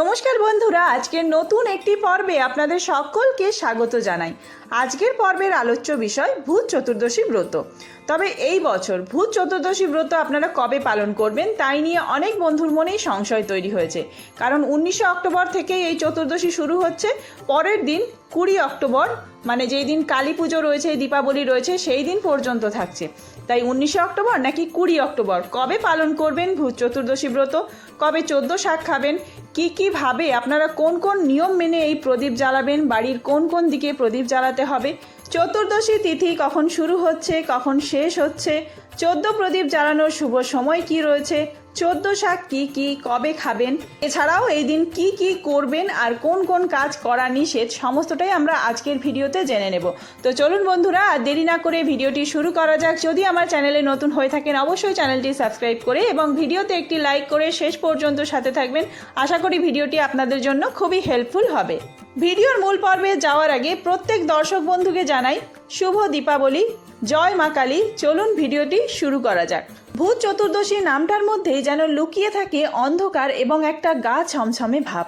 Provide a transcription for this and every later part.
নমস্কার বন্ধুরা আজকের নতুন একটি পর্বে আপনাদের সকলকে স্বাগত জানাই। আজকের পর্বের আলোচ্য বিষয় ভূত চতুর্দশী ব্রত। তবে এই বছর ভূত চতুর্দশী ব্রত আপনারা কবে পালন করবেন তাই নিয়ে অনেক বন্ধুর মনেই সংশয় তৈরি হয়েছে। কারণ উনিশে অক্টোবর থেকেই এই চতুর্দশী শুরু হচ্ছে। পরের দিন কুড়ি অক্টোবর মানে যেই দিন কালী পুজো রয়েছে দীপাবলি রয়েছে, সেই দিন পর্যন্ত থাকছে। তাই উনিশে অক্টোবর নাকি কুড়ি অক্টোবর? কবে পালন করবেন ভূত চতুর্দশী ব্রত? কবে চোদ্দ শাক খাবেন? কী কীভাবে আপনারা কোন কোন নিয়ম মেনে এই প্রদীপ জ্বালাবেন? বাড়ির কোন কোন দিকে প্রদীপ জ্বালাতে হবে? চতুর্দশী তিথি কখন শুরু হচ্ছে? কখন শেষ হচ্ছে? চোদ্দ প্রদীপ জ্বালানোর শুভ সময় কি রয়েছে? চোদ্দ শাক কি কি কবে খাবেন? এছাড়াও এই দিন কি কি করবেন আর কোন কোন কাজ করা নিষেধ সমস্তটাই আমরা আজকের ভিডিওতে জেনে নেব। তো চলুন বন্ধুরা, আর দেরি না করে ভিডিওটি শুরু করা যাক। যদি আমার চ্যানেলে নতুন হয়ে থাকেন, অবশ্যই চ্যানেলটি সাবস্ক্রাইব করে এবং ভিডিওতে একটি লাইক করে শেষ পর্যন্ত সাথে থাকবেন। আশা করি ভিডিওটি আপনাদের জন্য খুবই হেল্পফুল হবে। ভিডিওর মূল পর্বে যাওয়ার আগে প্রত্যেক দর্শক বন্ধুকে জানাই শুভ দীপাবলি। জয় মা কালী, চলুন ভিডিওটি শুরু করা যাক। ভূত চতুর্দশী নামটার মধ্যেই যেন লুকিয়ে থাকে অন্ধকার এবং একটা গা ছমছমে ভাব।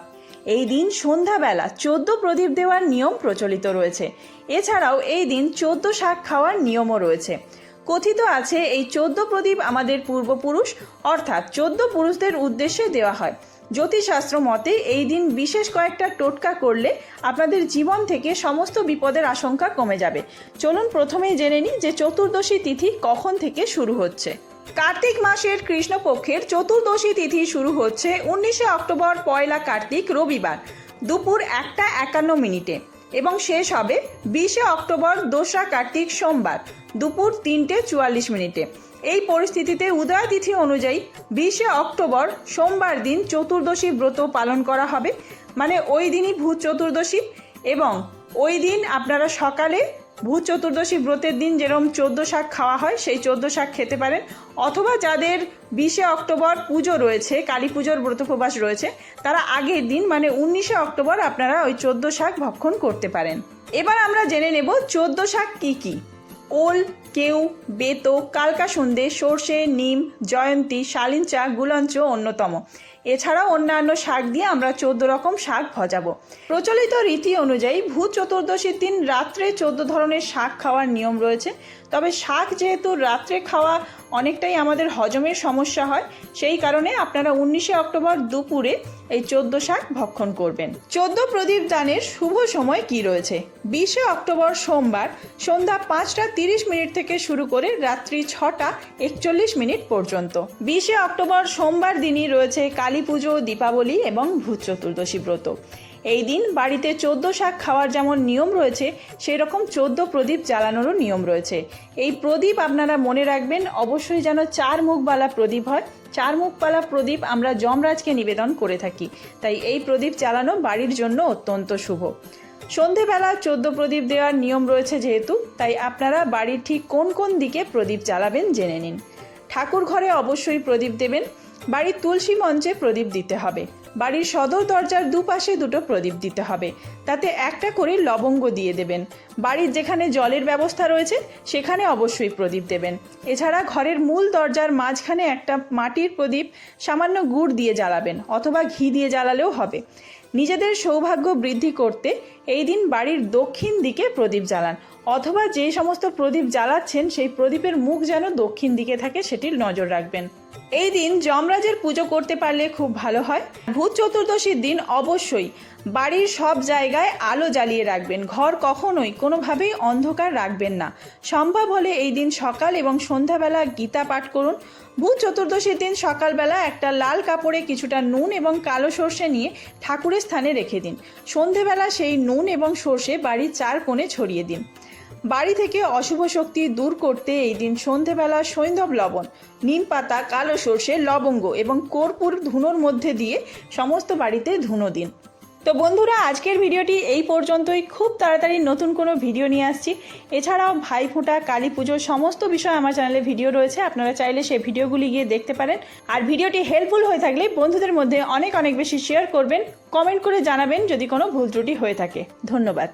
এই দিন সন্ধ্যাবেলা চোদ্দ প্রদীপ দেওয়ার নিয়ম প্রচলিত রয়েছে। এছাড়াও এই দিন চোদ্দ শাক খাওয়ার নিয়মও রয়েছে। কথিত আছে, এই চোদ্দ প্রদীপ আমাদের পূর্বপুরুষ, অর্থাৎ চোদ্দ পুরুষদের উদ্দেশ্যে দেওয়া হয়। জ্যোতিষশাস্ত্র মতে এই দিন বিশেষ কয়েকটা টোটকা করলে আপনাদের জীবন থেকে সমস্ত বিপদের আশঙ্কা কমে যাবে। চলুন প্রথমেই জেনে নিই যে চতুর্দশী তিথি কখন থেকে শুরু হচ্ছে। কার্তিক মাসের কৃষ্ণপক্ষের চতুর্দশী তিথি শুরু হচ্ছে উনিশে অক্টোবর, পয়লা কার্তিক, রবিবার, দুপুর একটা একান্ন মিনিটে এবং শেষ হবে বিশে অক্টোবর, দোসরা কার্তিক, সোমবার, দুপুর তিনটে চুয়াল্লিশ মিনিটে। এই পরিস্থিতিতে উদয় তিথি অনুযায়ী বিশে অক্টোবর সোমবার দিন চতুর্দশী ব্রত পালন করা হবে। মানে ওই দিনই ভূত চতুর্দশী এবং ওই দিন আপনারা সকালে ভূত চতুর্দশী ব্রতের দিন যেরকম চোদ্দ শাক খাওয়া হয়, সেই চোদ্দ শাক খেতে পারেন। অথবা যাদের বিশে অক্টোবর পুজো রয়েছে, কালী পুজোর ব্রতপ্রবাস রয়েছে, তারা আগের দিন মানে উনিশে অক্টোবর আপনারা ওই চোদ্দ শাক ভক্ষণ করতে পারেন। এবার আমরা জেনে নেব চোদ্দ শাক কী কী। ওল, কেউ, বেতো, কালকা সন্ধে, সর্ষে, নিম, জয়ন্তী শালিনচা গুলঞ্চ অন্যতম। এছাড়াও অন্যান্য শাক দিয়ে আমরা চোদ্দ রকম শাক ভজাবো। প্রচলিত রীতি অনুযায়ী ভূত চতুর্দশীর দিন রাত্রে চোদ্দ ধরনের শাক খাওয়ার নিয়ম রয়েছে। তবে শাক যেহেতু রাত্রে খাওয়া অনেকটাই আমাদের হজমের সমস্যা হয়, সেই কারণে আপনারা উনিশে অক্টোবর দুপুরে এই চোদ্দ শাক ভক্ষণ করবেন। চোদ্দ প্রদীপ দানের শুভ সময় কি রয়েছে? বিশে অক্টোবর সোমবার সন্ধ্যা পাঁচটা তিরিশ মিনিট থেকে শুরু করে রাত্রি ছটা একচল্লিশ মিনিট পর্যন্ত। বিশে অক্টোবর সোমবার দিনই রয়েছে কালী পুজো, দীপাবলি এবং ভূত চতুর্দশী ব্রত। এই দিন বাড়িতে চোদ্দ শাক খাওয়ার যেমন নিয়ম রয়েছে সেই রকম চোদ্দ প্রদীপ জ্বালানোরও নিয়ম রয়েছে। এই প্রদীপ আপনারা মনে রাখবেন, অবশ্যই যেন চার মুখবালা প্রদীপ হয় চার মুখবালা প্রদীপ আমরা যমরাজকে নিবেদন করে থাকি। তাই এই প্রদীপ চালানো বাড়ির জন্য অত্যন্ত শুভ। সন্ধেবেলা চোদ্দ প্রদীপ দেওয়ার নিয়ম রয়েছে যেহেতু, তাই আপনারা বাড়ির ঠিক কোন কোন দিকে প্রদীপ চালাবেন জেনে নিন। ঠাকুর ঘরে অবশ্যই প্রদীপ দেবেন। বাড়ির তুলসী মঞ্চে প্রদীপ দিতে হবে। বাড়ির সদর দরজার দুপাশে দুটো প্রদীপ দিতে হবে। তাতে একটা করে লবঙ্গ দিয়ে দেবেন। বাড়ির যেখানে জলের ব্যবস্থা রয়েছে, সেখানে অবশ্যই প্রদীপ দেবেন। এছাড়া ঘরের মূল দরজার মাঝখানে একটা মাটির প্রদীপ সামান্য গুড় দিয়ে জ্বালাবেন, অথবা ঘি দিয়ে জ্বালালেও হবে। নিজেদের সৌভাগ্য বৃদ্ধি করতে এই দিন বাড়ির দক্ষিণ দিকে প্রদীপ জ্বালান। অথবা যে সমস্ত প্রদীপ জ্বালাচ্ছেন, সেই প্রদীপের মুখ যেন দক্ষিণ দিকে থাকে সেটির নজর রাখবেন। এই দিন যমরাজের পুজো করতে পারলে খুব ভালো হয়। ভূত চতুর্দশীর দিন অবশ্যই বাড়ির সব জায়গায় আলো জ্বালিয়ে রাখবেন। ঘর কখনোই কোনোভাবেই অন্ধকার রাখবেন না। সম্ভব হলে এই দিন সকাল এবং সন্ধ্যাবেলা গীতা পাঠ করুন। ভূত চতুর্দশীর দিন সকালবেলা একটা লাল কাপড়ে কিছুটা নুন এবং কালো সর্ষে নিয়ে ঠাকুরের স্থানে রেখে দিন। সন্ধেবেলা সেই নুন এবং সর্ষে বাড়ির চার কোণে ছড়িয়ে দিন। বাড়ি থেকে অশুভ শক্তি দূর করতে এই দিন সন্ধেবেলা সৈন্ধব লবণ, নিম পাতা, কালো সর্ষে, লবঙ্গ এবং কর্পূর ধুনোর মধ্যে দিয়ে সমস্ত বাড়িতে ধুনো দিন। তো বন্ধুরা, আজকের ভিডিওটি এই পর্যন্তই। খুব তাড়াতাড়ি নতুন কোনো ভিডিও নিয়ে আসছি। এছাড়াও ভাইফোঁটা, কালী পুজো সমস্ত বিষয় আমার চ্যানেলে ভিডিও রয়েছে। আপনারা চাইলে সেই ভিডিওগুলি গিয়ে দেখতে পারেন। আর ভিডিওটি হেল্পফুল হয়ে থাকলে বন্ধুদের মধ্যে অনেক অনেক বেশি শেয়ার করবেন কমেন্ট করে জানাবেন যদি কোনো ভুল ত্রুটি হয়ে থাকে। ধন্যবাদ।